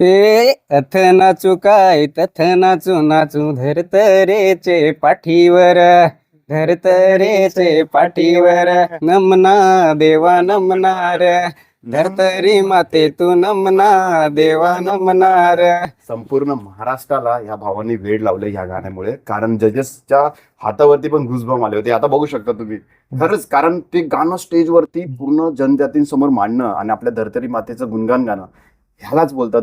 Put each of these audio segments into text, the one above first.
ते अथ नाचू काय तथ नाचू नाचू धरतरेचे पाठीवर धरतरेचे पाठीवर नमना देवा नमनार धरतरी माते तू नमना देवा नमनार. संपूर्ण महाराष्ट्राला या भावांनी वेळ लावले या गाण्यामुळे. कारण जजेसच्या हातावरती पण घुसबम आले होते. आता बघू शकता तुम्ही. खरंच कारण ते गाणं स्टेजवरती पूर्ण जनजातींसमोर मांडणं आणि आपल्या धरतरी मातेचं गुणगान गाणं ह्यालाच बोलतात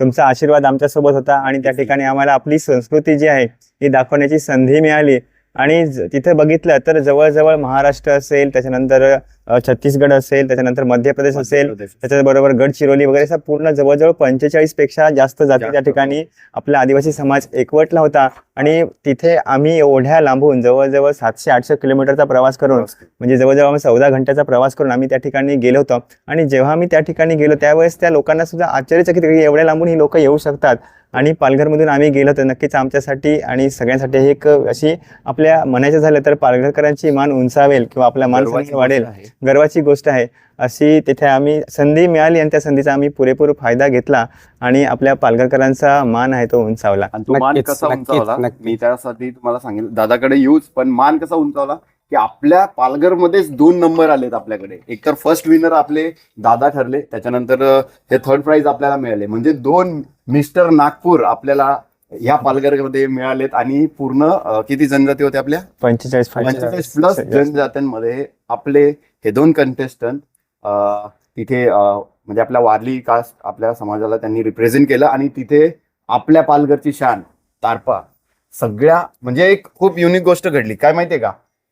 तुमचा आशीर्वाद आमच्यासोबत होता आणि त्या ठिकाणी आम्हाला आपली संस्कृती जी आहे ही दाखवण्याची संधी मिळाली. आणि तिथे बघितलं तर जवळजवळ महाराष्ट्र असेल त्याच्यानंतर छत्तीसगड असेल त्याच्यानंतर मध्य प्रदेश. असेल त्याच्याबरोबर गडचिरोली वगैरे असा पूर्ण जवळजवळ पंचेचाळीसपेक्षा जास्त जाती त्या. ठिकाणी आपला आदिवासी समाज एकवटला होता. आणि तिथे आम्ही एवढ्या लांबून जवळजवळ सातशे आठशे किलोमीटरचा प्रवास करून म्हणजे जवळजवळ आम्ही चौदा घंट्याचा प्रवास करून आम्ही त्या ठिकाणी गेलो होतो. आणि जेव्हा आम्ही त्या ठिकाणी गेलो त्यावेळेस त्या लोकांना सुद्धा आश्चर्यचकित की एवढ्या लांबून ही लोक येऊ शकतात. आणि पालघरमधून आम्ही गेलो तर नक्कीच आमच्यासाठी आणि सगळ्यांसाठी ही एक अशी आपल्या म्हणायचं झालं तर पालघरकरांची मान उंचावेल किंवा आपला मान गर्वाची वाढेल. गोष्ट आहे. गर्वाची गोष्ट आहे. अशी तिथे आम्ही संधी मिळाली आणि त्या संधीचा आम्ही पुरेपूर फायदा घेतला आणि आपल्या पालघरकरांचा मान आहे तो उंचावला. मान कसा उंचावला. मी त्यासाठी तुम्हाला सांगेल दादाकडे येऊच पण मान कसा उंचावला? की आपल्या पालघरमध्येच दोन नंबर आलेत आपल्याकडे. एक तर फर्स्ट विनर आपले दादा ठरले त्याच्यानंतर हे थर्ड प्राइज आपल्याला मिळाले. म्हणजे दोन मिस्टर नागपूर आपल्याला ह्या पालघरमध्ये मिळालेत आणि पूर्ण किती जनजाती होते आपल्या? पंचेचाळीस पंचेचाळीस. प्लस जनजात्यांमध्ये आपले हे दोन कंटेस्टंट तिथे म्हणजे आपल्या वारली कास्ट आपल्या समाजाला त्यांनी रिप्रेझेंट केलं आणि तिथे आपल्या पालघरची शान तारपा सगळ्या म्हणजे एक खूप युनिक गोष्ट घडली. काय माहितीये की?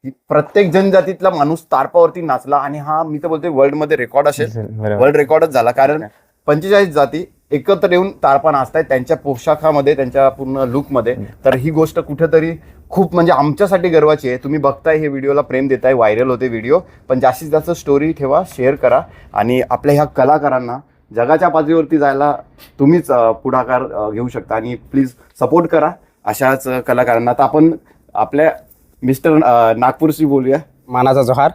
प्रत्येक जनजातीतला माणूस तारपावरती नाचला आणि हा मी तर बोलते वर्ल्डमध्ये रेकॉर्ड असेल वर्ल्ड रेकॉर्डच झाला. कारण पंचेचाळीस जाती एकत्र येऊन तारपा नाचतायत त्यांच्या पोशाखामध्ये त्यांच्या पूर्ण लुकमध्ये तर ही गोष्ट कुठेतरी खूप म्हणजे आमच्यासाठी गर्वाची आहे. तुम्ही बघताय हे व्हिडिओला प्रेम देताय व्हायरल होते व्हिडिओ. पण जास्तीत जास्त स्टोरी ठेवा शेअर करा. आणि आपल्या ह्या कलाकारांना जगाच्या पातळीवरती जायला तुम्हीच पुढाकार घेऊ शकता. आणि प्लीज सपोर्ट करा अशाच कलाकारांना. तर आपण आपल्या मिस्टर नागपूरशी बोलूया. मानाचा जोहार.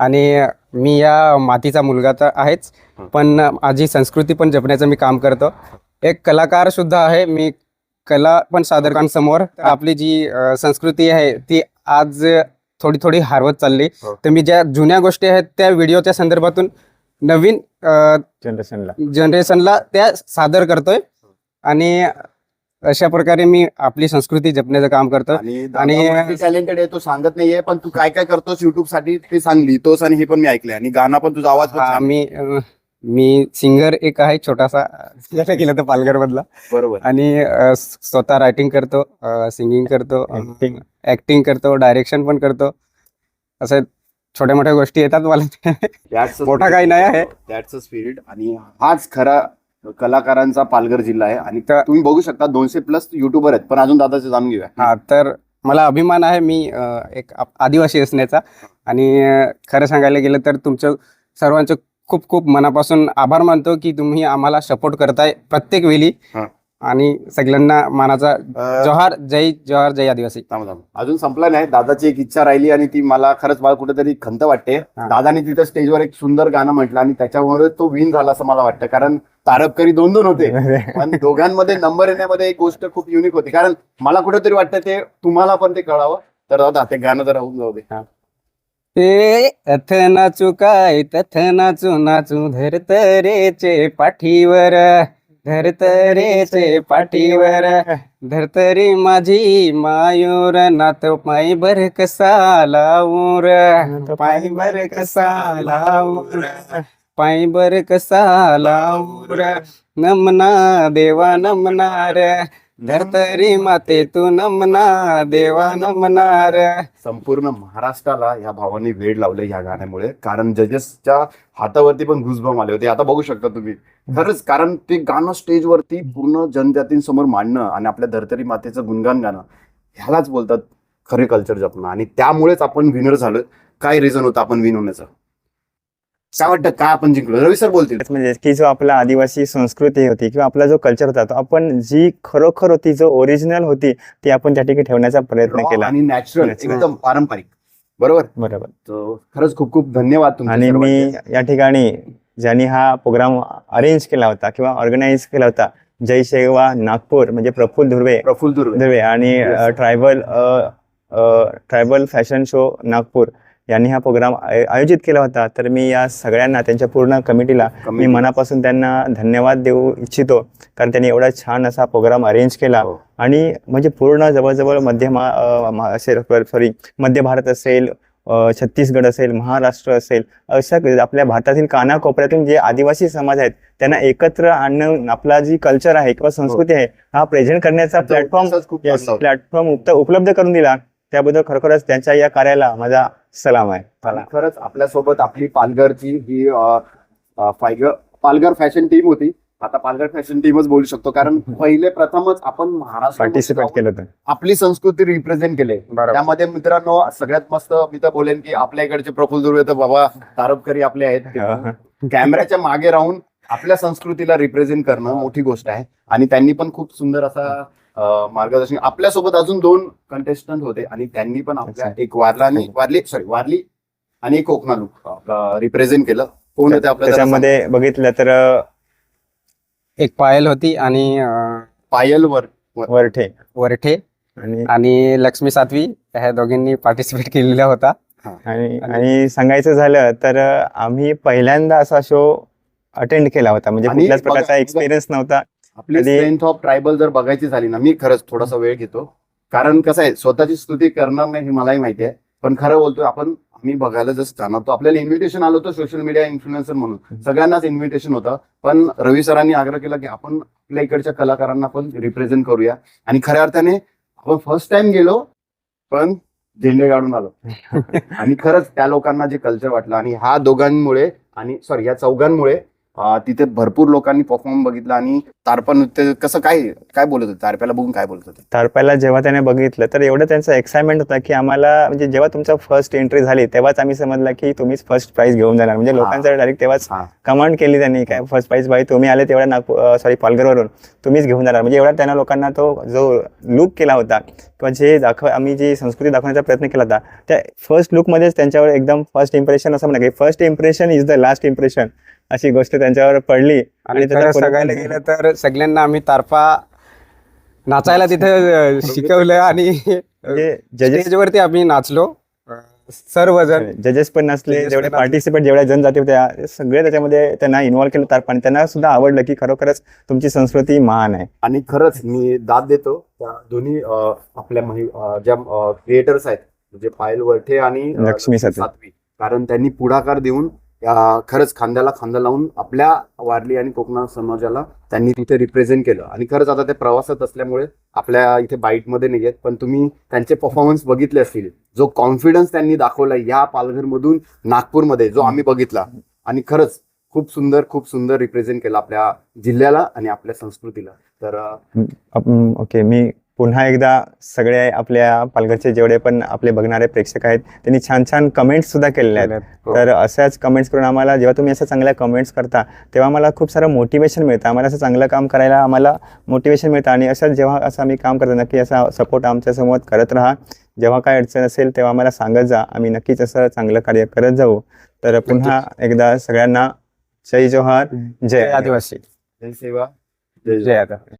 आणि मी या मातीचा मुलगा तर आहेच पण माझी संस्कृती पण जपण्याचं मी काम करतो. एक कलाकार सुद्धा आहे मी कला पण सादरकांसमोर आपली जी संस्कृती आहे ती आज थोडी थोडी हरवत चालली. हो. तर मी ज्या जुन्या गोष्टी आहेत त्या व्हिडिओच्या संदर्भातून नवीन जनरेशनला जनरेशनला त्या सादर करतोय. आणि अशा प्रकारे मी आपली संस्कृती जपण्याचं काम करतो आणि आणि- टॅलेंटेड आहे तो सांगत नाहीये पण तू काय काय करतोस युट्यूबसाठी ते सांग लिहितोस आणि हे पण मी ऐकलंय आणि गाणं पण तुझा आवाज पण छान. मी अ, मी सिंगर एक आहे छोटासा जसं केलं तर पालघर मधला बरोबर आणि अ, स्वतः रायटिंग करतो सिंगिंग करतो Acting. ऍक्टिंग करतो डायरेक्शन पण करतो असं छोट्या मोठ्या गोष्टी येतात मला मोठा. काही नाही आहे. Spirit. आणि हाच खरा कलाकारांचा पालघर जिल्हा आहे. आणि तर- तुम्ही बघू शकता दोनशे प्लस युट्यूबर आहेत. पण अजून दादाचे जाणून घेऊया. हा तर मला अभिमान आहे मी अ, एक आदिवासी असण्याचा. आणि अ, खरं सांगायला गेलं तर तुमचं सर्वांचं खूप खूप मनापासून आभार मानतो की तुम्ही आम्हाला सपोर्ट करताय प्रत्येक वेळी. हा. आणि सगळ्यांना मानाचा जोहार जय जोहार जय आदिवासी. थांबा, थांबा. अजून संपला नाही. दादाची एक इच्छा राहिली आणि ती मला खरंच मला कुठेतरी खंत वाटते. दादाने तिथं स्टेजवर एक सुंदर गाणं म्हटलं आणि त्याच्यामुळे तो विन झाला असं मला वाटतं. कारण तारपकरी दोन दोन होते. पण दोघांमध्ये नंबर येण्यामध्ये एक गोष्ट खूप युनिक होती. कारण मला कुठेतरी वाटतं ते तुम्हाला पण ते कळावं. तर दादा ते गाणं तर राहून जाऊ दे. ए अथ नाचू काय तथ नाचू नाचू धरतरेचे पाठीवर. धरतरेचे पाठीवर धरतरी माझी मायूर नात पाय बर कसा लावूर? पाय बर कसा लावूर? पाय बर कसा लावूर? नमना देवा नमनार धरतरी माते तू नमना देवा नमनार. संपूर्ण महाराष्ट्राला या भावाने वेळ लावले या गाण्यामुळे. कारण जजेसच्या हातावरती पण घुसबम आले होते. आता बघू शकता तुम्ही. खरंच कारण ते गाणं स्टेजवरती पूर्ण जनजातींसमोर मांडणं आणि आपल्या धरतरी मातेचं गुणगान गाणं ह्यालाच बोलतात खरे कल्चर जपणं. आणि त्यामुळेच आपण विनर झालो काय रिझन होतं आपण विन होण्याचं? काय वाटतं? काय आपण जिंकलो? रवी सर बोलतील. म्हणजे की जो आपला आदिवासी संस्कृती होती किंवा आपला जो कल्चर होता तो आपण जी खरोखर होती जो ओरिजिनल होती ती आपण त्या ठिकाणी ठेवण्याचा प्रयत्न केला. आणि नॅचरल. एकदम पारंपरिक. बरोबर? बरोबर. खरंच खूप खूप धन्यवाद आणि मी. या ठिकाणी ज्यांनी हा प्रोग्राम अरेंज केला होता किंवा ऑर्गनाईज केला होता जय सेवा नागपूर म्हणजे प्रफुल्ल धुर्वे. प्रफुल्ल दुर्वे धुर्वे आणि. Tribal tribal fashion show Nagpur. यांनी हा प्रोग्राम आयोजित केला होता तर मी या सगळ्यांना त्यांच्या पूर्ण कमिटीला मी. मनापासून त्यांना धन्यवाद देऊ इच्छितो कारण त्यांनी एवढा छान असा प्रोग्राम अरेंज केला हो. आणि म्हणजे पूर्ण जवळजवळ मध्य असेल सॉरी मध्य भारत असेल छत्तीसगड असेल महाराष्ट्र असेल अशा आपल्या भारतातील कानाकोपऱ्यातून जे आदिवासी समाज आहेत त्यांना एकत्र आणणं आपला जी कल्चर आहे किंवा संस्कृती आहे हा प्रेझेंट करण्याचा प्लॅटफॉर्म. प्लॅटफॉर्म उपलब्ध करून दिला त्याबद्दल खरोखरच त्यांच्या या कार्याला माझा सलाम आहे. खरंच आपल्यासोबत आपली पालघरची ही पालघर फॅशन टीम होती. आता पालघर फॅशन टीमच बोलू शकतो. कारण पहिले प्रथमच आपण महाराष्ट्र पार्टिसिपेट केलं होतं. आपली संस्कृती रिप्रेझेंट केले. त्यामध्ये मित्रांनो सगळ्यात मस्त मी तर बोलेन की आपल्या इकडचे प्रफुल्ल दुर्वे तर बाबा तारपकरी आपले आहेत. कॅमेऱ्याच्या मागे राहून आपल्या संस्कृतीला रिप्रेझेंट करणं मोठी गोष्ट आहे. आणि त्यांनी पण खूप सुंदर असा मार्गदर्शन आपल्यासोबत अजून दोन कंटेस्टंट होते आणि त्यांनी पण आपल्या. एक वारला आणि वारली सॉरी वारली आणि एक कोकणा लुक रिप्रेझेंट केलं. कोण होते आपल्या त्याच्यामध्ये बघितलं तर एक पायल होती आणि अं, पायलवर वरठे. वरठे आणि आणि लक्ष्मी सातवी ह्या दोघींनी पार्टिसिपेट केलेला होता. आणि आणि सांगायचं झालं तर आम्ही पहिल्यांदा असा शो अटेंड केला होता. म्हणजे कुठल्याच प्रकारचा एक्सपिरियन्स नव्हता. आपली स्ट्रेंथ ऑफ ट्रायबल जर बघायची झाली ना मी खरंच थोडासा वेळ घेतो. कारण कसं आहे स्वतःची स्तुती करणार नाही हे मलाही माहिती आहे. पण खरं बोलतोय आपण आम्ही बघायला जसं जाणार तो आपल्याला इन्व्हिटेशन आलं होतं सोशल मीडिया इन्फ्लुएन्सर म्हणून. सगळ्यांनाच इन्व्हिटेशन होतं. पण रवी सरांनी आग्रह केला की आपण आपल्या इकडच्या कलाकारांना पण रिप्रेझेंट करूया. आणि खऱ्या अर्थाने आपण फर्स्ट टाइम गेलो पण झेंडे काढून आलो. आणि खरंच त्या लोकांना जे कल्चर वाटलं आणि ह्या दोघांमुळे आणि सॉरी या चौघांमुळे तिथे भरपूर लोकांनी परफॉर्म बघितला आणि तारपा नृत्य कसं काय काय बोलत होते? तारप्याला बघून काय बोलत होते? तारपायला जेव्हा त्याने बघितलं तर एवढं त्यांचा एक्साइटमेंट होता की आम्हाला म्हणजे जेव्हा तुमचा फर्स्ट एंट्री झाली तेव्हाच आम्ही समजलं की तुम्हीच फर्स्ट प्राइज घेऊन जाणार. म्हणजे. लोकांचा डायरेक्ट तेव्हाच. कमांड केली त्यांनी काय फर्स्ट प्राइज बाई तुम्ही आले तेवढ्या नागपूर सॉरी पालघरवरून तुम्हीच घेऊन जाणार. म्हणजे एवढा त्यांना लोकांना तो जो लुक केला होता किंवा जे दाखव आम्ही जी संस्कृती दाखवण्याचा प्रयत्न केला होता त्या फर्स्ट लुकमध्येच त्यांच्यावर एकदम फर्स्ट इम्प्रेशन असं म्हणा की first impression is the last impression अशी गोष्ट त्यांच्यावर पडली आणि खरं सांगायला गेलं तर सगळ्यांना आम्ही तारपा नाचायला तिथे शिकवलं आणि जजेस स्टेजवरती आम्ही नाचलो. अं, सर्वजण. जजेस पण नसले जेवढे पार्टिसिपेट जेवढ्या जनजाती होत्या ते सगळे त्याच्यामध्ये त्यांना इन्व्हॉल्व केलं तर पण त्यांना सुद्धा आवडलं की खरोखरच तुमची संस्कृती महान आहे. आणि खरंच मी दाद देतो त्या दोन्ही आपल्या ज्या क्रिएटर्स आहेत म्हणजे पायल वरठे आणि लक्ष्मी सातवी. कारण त्यांनी पुढाकार देऊन खरंच खांद्याला खांदा लावून आपल्या वारली आणि कोकणा समाजाला त्यांनी तिथे रिप्रेझेंट केलं. आणि खरंच आता ते प्रवासात असल्यामुळे आपल्या इथे बाईटमध्ये नाही आहेत पण तुम्ही त्यांचे परफॉर्मन्स बघितले असतील. जो कॉन्फिडन्स त्यांनी दाखवला या पालघरमधून नागपूरमध्ये जो आम्ही बघितला. आणि खरंच खूप सुंदर खूप सुंदर रिप्रेझेंट केलं आपल्या जिल्ह्याला आणि आपल्या संस्कृतीला. तर ओके मी पुन्हा एकदा सगळे आपल्या पालघरचे जेवढे पण आपले बघणारे प्रेक्षक आहेत त्यांनी छान छान कमेंट्स सुद्धा केलेले आहेत. हो. तर अशाच कमेंट्स करून आम्हाला जेव्हा तुम्ही असं चांगल्या कमेंट्स करता तेव्हा आम्हाला खूप सारं मोटिवेशन मिळतं. आम्हाला असं चांगलं काम करायला आम्हाला मोटिवेशन मिळतं. आणि असं जेव्हा असं आम्ही काम करतो नक्की असा सपोर्ट आमच्यासमोर करत राहा. जेव्हा काय अडचण असेल तेव्हा आम्हाला सांगत जा. आम्ही नक्कीच असं चांगलं कार्य करत जाऊ. तर पुन्हा एकदा सगळ्यांना जय जोहार जय जय आदिवासी. जय सेवा. जय आता